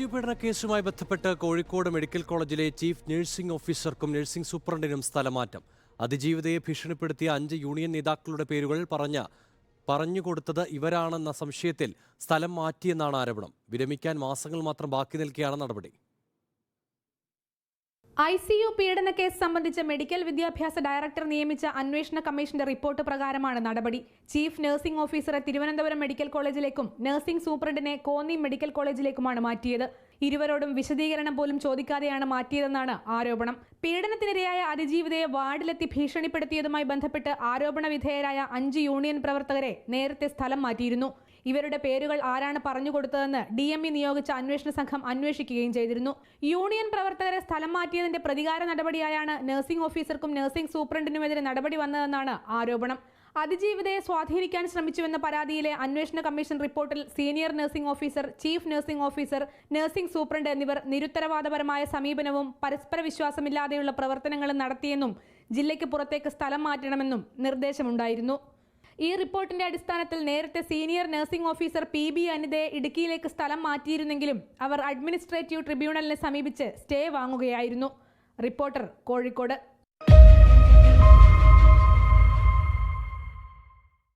I പീഡന കേസുമായി ബന്ധപ്പെട്ട് കോഴിക്കോട് മെഡിക്കൽ കോളേജിലെ ചീഫ് നഴ്സിംഗ് ഓഫീസർക്കും നഴ്സിംഗ് സൂപ്രണ്ടിനും സ്ഥലമാറ്റം. അതിജീവിതയെ ഭീഷണിപ്പെടുത്തിയ അഞ്ച് യൂണിയൻ നേതാക്കളുടെ പേരുകൾ പറഞ്ഞ പറഞ്ഞുകൊടുത്തത് ഇവരാണെന്ന സംശയത്തിൽ സ്ഥലം മാറ്റിയെന്നാണ് ആരോപണം. വിരമിക്കാൻ മാസങ്ങൾ മാത്രം ബാക്കി നിൽക്കുകയാണ് നടപടി. ഐ സി യു പീഡന കേസ് സംബന്ധിച്ച് മെഡിക്കൽ വിദ്യാഭ്യാസ ഡയറക്ടർ നിയമിച്ച അന്വേഷണ കമ്മീഷന്റെ റിപ്പോർട്ട് പ്രകാരമാണ് നടപടി. ചീഫ് നഴ്സിംഗ് ഓഫീസറെ തിരുവനന്തപുരം മെഡിക്കൽ കോളേജിലേക്കും നഴ്സിംഗ് സൂപ്രണ്ടിനെ കോന്നി മെഡിക്കൽ കോളേജിലേക്കുമാണ് മാറ്റിയത്. ഇരുവരോടും വിശദീകരണം പോലും ചോദിക്കാതെയാണ് മാറ്റിയതെന്നാണ് ആരോപണം. പീഡനത്തിനിരയായ അതിജീവിതയെ വാർഡിലെത്തി ഭീഷണിപ്പെടുത്തിയതുമായി ബന്ധപ്പെട്ട് ആരോപണ വിധേയരായ അഞ്ച് യൂണിയൻ പ്രവർത്തകരെ നേരത്തെ സ്ഥലം മാറ്റിയിരുന്നു. ഇവരുടെ പേരുകൾ ആരാണ് പറഞ്ഞു കൊടുത്തതെന്ന് ഡി എം ഇ നിയോഗിച്ച അന്വേഷണ സംഘം അന്വേഷിക്കുകയും ചെയ്തിരുന്നു. യൂണിയൻ പ്രവർത്തകരെ സ്ഥലം മാറ്റിയതിന്റെ പ്രതികാര നടപടിയായാണ് നഴ്സിംഗ് ഓഫീസർക്കും നഴ്സിംഗ് സൂപ്രണ്ടിനുമെതിരെ നടപടി വന്നതെന്നാണ് ആരോപണം. അതിജീവിതയെ സ്വാധീനിക്കാൻ ശ്രമിച്ചുവെന്ന പരാതിയിലെ അന്വേഷണ കമ്മീഷൻ റിപ്പോർട്ടിൽ senior nursing officer chief nursing officer nursing superintendent എന്നിവർ നിരുത്തരവാദപരമായ സമീപനവും പരസ്പര വിശ്വാസമില്ലാതെയുള്ള പ്രവർത്തനങ്ങളും നടത്തിയെന്നും ജില്ലയ്ക്ക് പുറത്തേക്ക് സ്ഥലം മാറ്റണമെന്നും നിർദ്ദേശമുണ്ടായിരുന്നു. ഈ റിപ്പോർട്ടിന്റെ അടിസ്ഥാനത്തിൽ നേരത്തെ senior nursing officer P B അനിതയെ ഇടുക്കിയിലേക്ക് സ്ഥലം മാറ്റിയിരുന്നെങ്കിലും അവർ അഡ്മിനിസ്ട്രേറ്റീവ് ട്രിബ്യൂണലിനെ സമീപിച്ച് സ്റ്റേ വാങ്ങുകയായിരുന്നു. റിപ്പോർട്ടർ കോഴിക്കോട്.